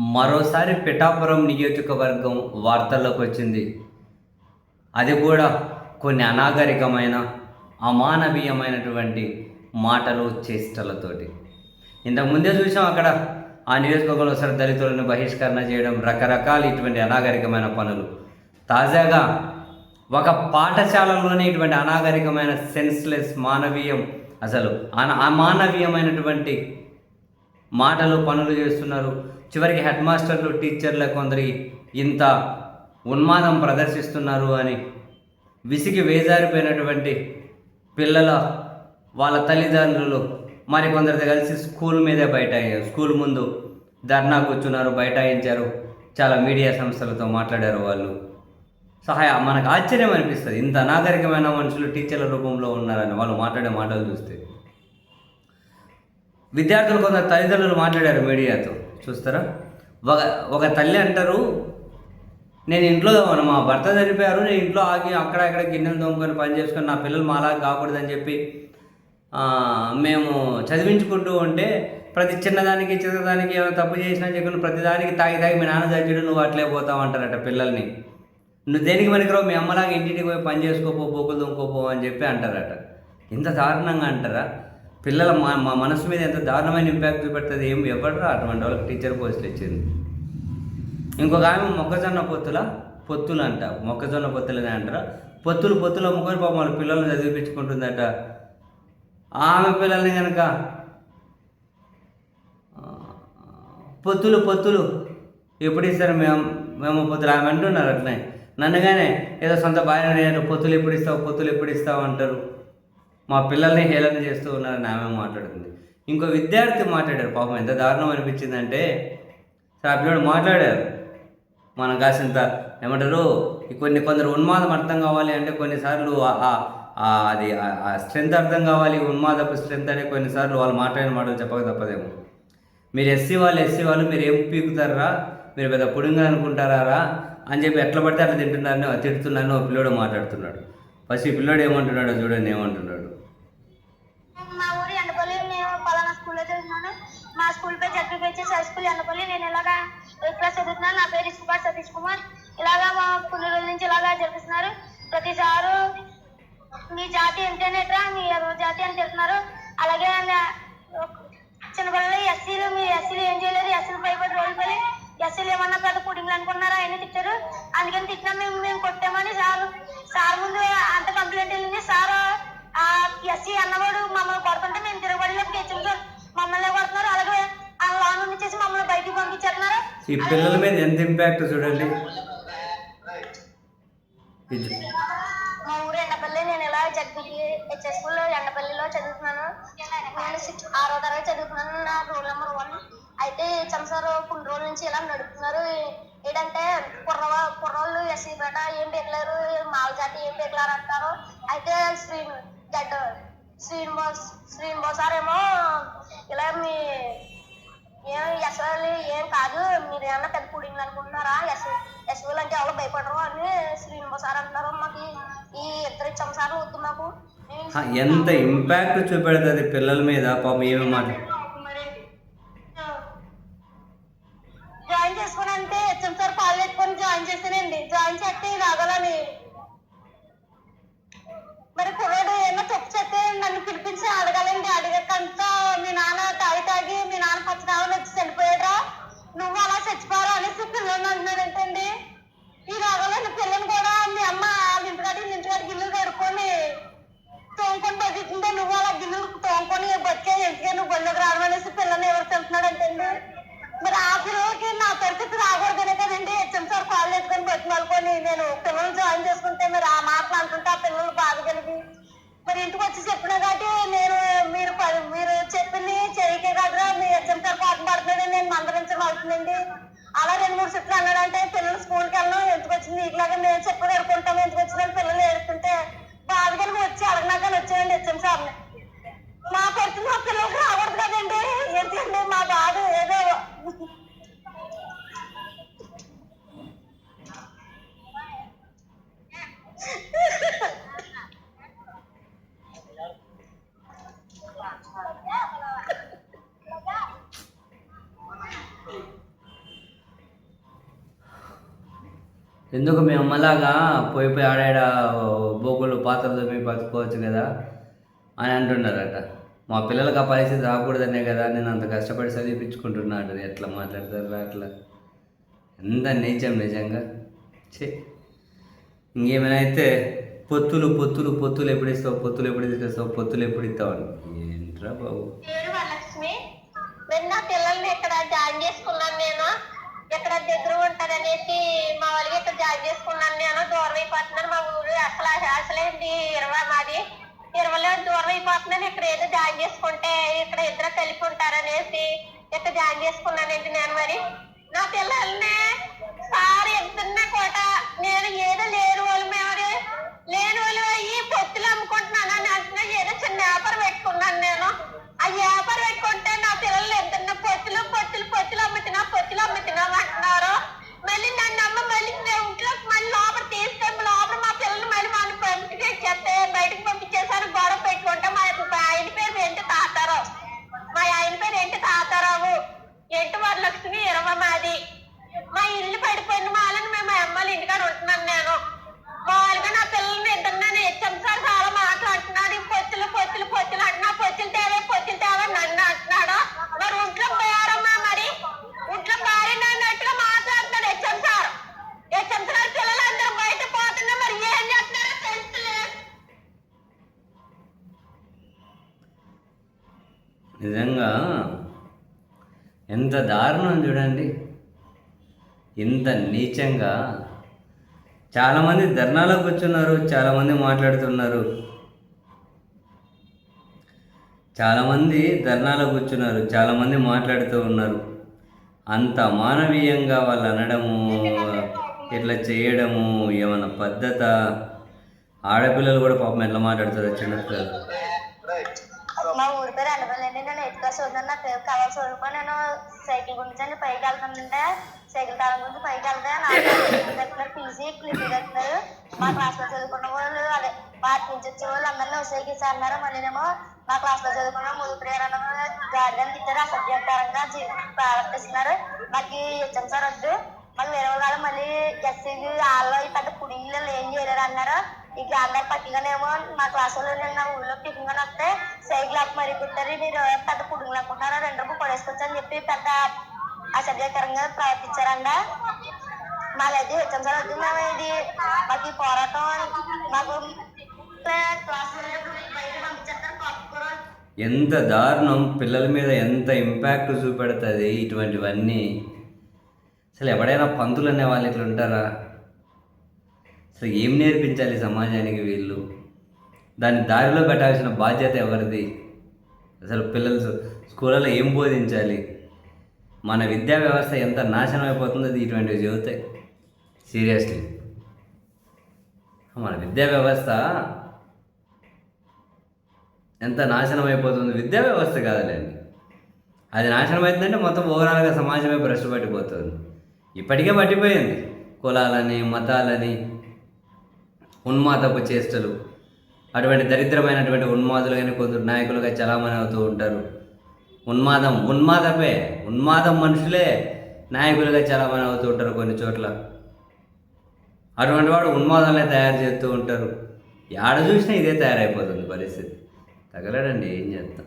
మరోసారి పిఠాపురం నియోజకవర్గం వార్తల్లోకి వచ్చింది. అది కూడా కొన్ని అనాగరికమైన అమానవీయమైనటువంటి మాటలు చేష్టలతోటి. ఇంతకుముందే చూసాం అక్కడ ఆ నియోజకవర్గంలో సరే దళితులను బహిష్కరణ చేయడం రకరకాల ఇటువంటి అనాగరికమైన పనులు. తాజాగా ఒక పాఠశాలలోనే ఇటువంటి అనాగరికమైన సెన్స్లెస్ మానవీయం అసలు అన అమానవీయమైనటువంటి మాటలు పనులు చేస్తున్నారు. చివరికి హెడ్ మాస్టర్లు టీచర్లు కొందరి ఇంత ఉన్మాదం ప్రదర్శిస్తున్నారు అని విసిగి వేజారిపోయినటువంటి పిల్లల వాళ్ళ తల్లిదండ్రులు మరి కొందరితో కలిసి స్కూల్ మీదే బయట స్కూల్ ముందు ధర్నా కూర్చున్నారు బైఠాయించారు. చాలా మీడియా సంస్థలతో మాట్లాడారు వాళ్ళు. సహాయ మనకు ఆశ్చర్యం అనిపిస్తుంది. ఇంత నాగరికమైన మనుషులు టీచర్ల రూపంలో ఉన్నారని వాళ్ళు మాట్లాడే మాటలు చూస్తే. విద్యార్థులు కొందరు తల్లిదండ్రులు మాట్లాడారు మీడియాతో. చూస్తారా? ఒక ఒక తల్లి అంటారు నేను ఇంట్లో మా భర్త చనిపోయారు నేను ఇంట్లో ఆగి అక్కడ అక్కడ గిన్నెలు తోముకొని పని చేసుకొని నా పిల్లలు మాలా కాకూడదని చెప్పి మేము చదివించుకుంటూ ఉంటే ప్రతి చిన్నదానికి చిన్నదానికి ఏమైనా తప్పు చేసినా చెప్పిన ప్రతి దానికి తాగి తాగి మీ నాన్న చచ్చాడు నువ్వు అట్లే పోతావు అంటారట పిల్లల్ని. నువ్వు దేనికి పనికిరావు మీ అమ్మలాగా ఇంటికి పోయి పని చేసుకోపో బొక్కులు దుంకోపో అని చెప్పి అంటారట. ఇంత దారుణంగా అంటారా? పిల్లల మా మా మనసు మీద ఎంత దారుణమైన ఇంపాక్ట్ చూపెడుతుంది ఏం ఎవడరా అటువంటి వాళ్ళకి టీచర్ పోస్టులు ఇచ్చింది? ఇంకొక ఆమె మొక్కజొన్న పొత్తుల పొత్తులు అంట మొక్కజొన్న పొత్తులనే అంటారా. పొత్తులు పొత్తులు అమ్ముకొని పాపం వాళ్ళ పిల్లల్ని చదివిపించుకుంటుందట. ఆమె పిల్లల్ని కనుక పొత్తులు పొత్తులు ఎప్పుడు ఇస్తారు మేము మేము పొత్తులు? ఆమె అంటున్నారు అట్లనే. నన్నుగానే ఏదో సొంత భార్య పొత్తులు ఎప్పుడు ఇస్తావు పొత్తులు ఎప్పుడు ఇస్తావు అంటారు. మా పిల్లల్ని హేళన చేస్తూ ఉన్నారని ఆమె మాట్లాడుతుంది ఇంకో విద్యార్థి మాట్లాడారు. పాపం ఎంత దారుణం అనిపించిందంటే ఆ పిల్లడు మాట్లాడారు. మనం కాసింత ఏమంటారు కొన్ని కొందరు ఉన్మాదం అర్థం కావాలి అంటే కొన్నిసార్లు అది ఆ- ఆ స్ట్రెంత్ అర్థం కావాలి ఉన్మాదపు స్ట్రెంత్ అనే కొన్నిసార్లు వాళ్ళు మాట్లాడిన మాటలు చెప్పక తప్పదేమో. మీరు ఎస్సీ వాళ్ళు ఎస్సీ వాళ్ళు మీరు ఏం పీకుతారా? మీరు పెద్ద పుడింగా అనుకుంటారా అని చెప్పి ఎట్లా పడితే అట్లా తింటున్నారని తిడుతున్నారని ఒక పిల్లోడు మాట్లాడుతున్నాడు. ఫస్ట్ ఈ పిల్లోడు ఏమంటున్నాడో చూడండి ఏమంటున్నాడు. మా ఊరు ఎండపల్లి మేము పలానా స్కూల్లో చదువుతున్నాను. మా స్కూల్ పేరు జడ్పీహెచ్ఎస్ హై స్కూల్ ఎండపల్లి. నేను ఇలాగా ఎయిత్ క్లాస్ చదువుతున్నాను. నా పేరు ఇసుకుపాటి సతీష్ కుమార్. ఇలాగా మా కొన్ని రోజుల నుంచి ఇలాగా జరిపిస్తున్నారు ప్రతిసారు మీ జాతి ఏంటనేట్రా మీ ఎవరి జాతి అని చెప్తున్నారు అలాగే నా- చిన్నపిల్లలు ఎస్సీలు మీ ఎస్సీలు ఏం చేయలేరు. ఎస్సీలు భయపడి రోజులు పడి ఎస్సీలు ఏమన్నా పెద్ద పుడింగ్లు అనుకున్నారా? అవన్నీ తిట్టారు. అందుకని తిట్టినా మేము మేము కొట్టామని సార్ సార్ ముందు అంత కంప్లైంట్ వెళ్ళింది సార్. ఆ ఎస్సీ అన్నవాడు మమ్మల్ని కొడుతుంటే మేము తిరగబడిలోకి తెచ్చింది మమ్మల్ని కొడుతున్నారు. అలాగే ఆ లాన్ నుంచి మమ్మల్ని బయటికి పంపించేస్తున్నారు. ఈ పిల్లల మీద ఎంత ఇంపాక్ట్ చూడండి. మా ఊరు ఎండపల్లి నేను ఇలా జడ్పీకి హెచ్ఎస్ స్కూల్లో ఎండపల్లిలో చదువుతున్నాను. నేను సిక్స్ ఆరో తరగతి చదువుతున్నాను. నా రోల్ నెంబర్ వన్ అయితే హెచ్ఎం సార్ కొన్ని రోజుల నుంచి ఇలా నడుపుతున్నారు. ఏంటంటే కుర్రవ కుర్రోళ్ళు ఎస్సీ పేట ఏం పెట్టలేరు మాల జాతి ఏం పెట్టలేరు అంటారు. అయితే శ్రీ గడ్డ శ్రీనివాస్ శ్రీనివాస్ సార్ ఏమో ఇలా మీ ఏం ఎస్ఎల్ ఏం కాదు మీరు ఏమన్నా పెద్ద పుడింగ్ అనుకుంటున్నారా? ఎస్ ఎస్ఎల్ అంటే ఎవరు భయపడరు అని శ్రీనివాస్ సార్ అంటారు మాకు ఈ ఇద్దరు ఇచ్చాం సార్ వద్దు మాకు. ఎంత ఇంపాక్ట్ చూపెడుతుంది పిల్లల మీద? పాపం ఏమి మాట మరి జాయిన్ చేసుకుని అంటే హెచ్ఎం సార్ కాల్ పెట్టుకొని జాయిన్ చేశానండి జాయిన్ చేస్తే రాగలని మరి కుర్రాడు ఏమో తప్పు చెప్తే నన్ను పిలిపించి అడగాలండి అడిగకంతా మీ నాన్న తాగి తాగి మీ నాన్న పచ్చనామని వచ్చి చనిపోయాడా నువ్వు అలా చచ్చిపోరా అనేసి పిల్లల్ని అంటున్నాడంటండి ఈ రాగలని పిల్లని కూడా మీ అమ్మ వాళ్ళ ఇంటికాడి వీళ్ళ ఇంటికాడి కడుక్కొని తోముకొని బతుకుతుంటే నువ్వు అలా గిల్లు తోముకొని బతికే ఇంటికే నువ్వు బళ్ళకి రావడం అనేసి పిల్లల్ని ఎవరు తింటున్నాడంటండి మరి ఆ పిల్లలకి నా పరిస్థితి రాకూడదనే కదండి. హెచ్ఎం సార్ కాళ్ళు ఎత్తుకొని బతిమాలుకొని నేను పిల్లల్ని జాయిన్ చేసుకుంటే మరి ఆ మాటలు అనుకుంటే ఆ పిల్లలు బాధ కలిగి. మరి ఇంటికి వచ్చి చెప్పిన కాబట్టి నేను మీరు మీరు చెప్పింది చేయకే కాదురా మీ హెచ్ఎం సార్ పాట పడుతున్నాడని నేను మందరించడం అవుతుందండి అలా రెండు మూడు చెట్లు అన్నాడంటే పిల్లలు స్కూల్కి వెళ్ళడం ఎందుకు వచ్చింది? ఇట్లాగా మేము చెప్పులు ఎడుకుంటాం ఎందుకు వచ్చిందని పిల్లలు ఏడుతుంటే బాధగా వచ్చి అడగనాక వచ్చాయండి హెచ్ఎం సార్ని. మా పరిస్థితి మా పిల్లలకు రావద్దు కదండి. ఎందుకండి మా బాధ? ఏదో ఎందుకు మేము అమ్మలాగా పోయి పోయి ఆడాడ బోకులు పాత్రలు మీ బతుకోవచ్చు కదా అని అంటున్నారట. మా పిల్లలకు ఆ పరిస్థితి రాకూడదనే కదా నేను అంత కష్టపడి చదివిపించుకుంటున్నాడు ఎట్లా మాట్లాడతారు అట్లా? ఎంత నీచం నిజంగా. చే ఇంకేమైనా అయితే పొత్తులు పొత్తులు పొత్తులు ఎప్పుడు ఇస్తావు పొత్తులు ఎప్పుడు తీసుకొస్తావు పొత్తులు ఎప్పుడు ఇస్తావు అని. ఏంట్రా బాబు. పేరు వరలక్ష్మి నా పిల్లల్ని ఇక్కడ జాయిన్ చేసుకున్నాను నేను. ఇక్కడ దగ్గర ఉంటారనేసి మా వాళ్ళకి ఇక్కడ జాయిన్ చేసుకున్నాను నేను. దూరం అయిపోతున్నాను మా ఊరు. అసలు అసలేంటి ఇరవై మాది. ఇరవైలో దూరం అయిపోతున్నాను. ఇక్కడ ఏదో జాయిన్ చేసుకుంటే ఇక్కడ ఇద్దరు కలిపి ఉంటారనేసి ఇక్కడ జాయిన్ చేసుకున్నానండి నేను మరి. నా పిల్లల్ని సార్ ఇద్దరిని కూడా నేను ఏదో లేని వాళ్ళు మేము లేని వాళ్ళు అయ్యి పొత్తులు అమ్ముకుంటున్నాను అని అంటున్నా. ఏదో చిన్న వ్యాపారం పెట్టుకున్నాను నేను. ఆ వ్యాపారం పెట్టుకుంటే నా పిల్లలు ఎంత పొత్తులు పొత్తులు పొత్తులు అమ్ముతున్నా మళ్ళీ నన్ను అమ్మ మళ్ళీ నేను ఇంట్లో మళ్ళీ లోపల తీసుకెళ్ళి లోపల మా పిల్లలు మళ్ళీ మన పంపించేస్తే బయటకు పంపించేసారు గొడవ పెట్టుకుంటే మా మా ఆయన పేరు ఏంటి తాతారావు మా ఆయన పేరు ఏంటి తాతారావు ఎంటి వరలక్ష్మి ఇరవై మాది మా ఇల్లు పడిపోయిన మాలని మేము మా అమ్మాయిల ఇంటికాడ ఉంటున్నాను నేను వాళ్ళగా నా పిల్లల్ని ఇద్దరు హెచ్ఎం సార్ చాలా మాట్లాడుతున్నాడు ఈ పొత్తులు పొత్తులు పొత్తులు అంటున్నా పొత్తులు తేవే పొత్తులు తేవే నన్ను అంటున్నాడు మరి ఒంట్లో పోయారమ్మా మరి ఒంట్లో భార్య అన్నట్టుగా మాట్లాడుతున్నాడు హెచ్ఎం సార్ హెచ్ఎం సార్ పిల్లలందరూ బయట పోతున్నా మరి ఏం చేస్తున్నారో తెలుసులేదు నిజంగా ఎంత దారుణం చూడండి. ఇంత నీచంగా చాలామంది ధర్నాలకు కూర్చున్నారు చాలామంది మాట్లాడుతున్నారు. చాలామంది ధర్నాలకు కూర్చున్నారు చాలామంది మాట్లాడుతూ ఉన్నారు. అంత మానవీయంగా వాళ్ళు అనడము ఇట్లా చేయడము ఏమన్నా పద్ధత? ఆడపిల్లలు కూడా పాపం ఎట్లా మాట్లాడుతారు? చిన్నపిల్లలు. మా ఊరి నేను ఎయిత్ క్లాస్ చదువుతాను నా కలర్ చదువుకొని నేను సైకిల్ గురించి పైకి వెళ్తానంటే సైకిల్ కాలం గురించి పైకి వెళ్తే నా పీజీ క్లిప్ కట్టినారు మా క్లాస్లో చదువుకున్న వాళ్ళు అదే పార్టీ నుంచి వచ్చే వాళ్ళు అందరినీ ఉసేకిసి అన్నారు మళ్ళీనేమో మా క్లాస్లో చదువుకున్న ముందు ప్రేరణ గార్డెన్ తిట్టారు అసభ్యకరంగా జీ- ప్రవర్తిస్తున్నారు మాకు హెచ్ఎం సార్ వద్దు. మళ్ళీ వేరే వాళ్ళు మళ్ళీ ఎస్సీ వాళ్ళు పెద్ద కుడిళ్ళు ఏం చేయలేరు అన్నారు. ఈ గ్రాండర్ పక్కగానేమో మా క్లాస్ వాళ్ళు నేను నా ఊళ్ళో టిఫిన్ వస్తే సైకిల్ ఆపి మరి కుట్టారు మీరు పెద్ద కుడుగులు అనుకుంటున్నారా రెండు రూపాయలు పడేసుకోవచ్చు అని చెప్పి పెద్ద అసభ్యకరంగా ప్రవర్తించారంట మాది హెచ్ఎం సార్ వద్దు మేము ఇది మాకు ఈ పోరాటం మాకు క్లాస్ బయట పంపించేస్తారు ఎంత దారుణం పిల్లల మీద ఎంత ఇంపాక్ట్ చూపెడుతుంది ఇటువంటివన్నీ. అసలు ఎవడైనా పంతులు అనే వాళ్ళు ఇట్లా ఉంటారా సో ఏం నేర్పించాలి సమాజానికి వీళ్ళు? దాన్ని దారిలో పెట్టాల్సిన బాధ్యత ఎవరిది? అసలు పిల్లలు స్కూళ్ళలో ఏం బోధించాలి? మన విద్యా వ్యవస్థ ఎంత నాశనం అయిపోతుందో అది ఇటువంటివి చెబుతాయి. సీరియస్లీ. మన విద్యా వ్యవస్థ ఎంత నాశనం అయిపోతుంది విద్యా వ్యవస్థ కాదులేండి అది నాశనం అవుతుందంటే మొత్తం ఓవరాల్గా సమాజమే భ్రష్టు పట్టిపోతుంది ఇప్పటికే పట్టిపోయింది. కులాలని మతాలని ఉన్మాదపు చేష్టలు. అటువంటి దరిద్రమైనటువంటి ఉన్మాదులు కొందరు నాయకులుగా చలామణి అవుతూ ఉంటారు. ఉన్మాదం ఉన్మాదమే ఉన్మాదం మనుషులే నాయకులుగా చలామణి అవుతూ ఉంటారు కొన్ని చోట్ల. అటువంటి వాడు ఉన్మాదాలనే తయారు చేస్తూ ఉంటారు. ఆడ చూసినా ఇదే తయారైపోతుంది పరిస్థితి. తగలడండి ఏం చేస్తాం?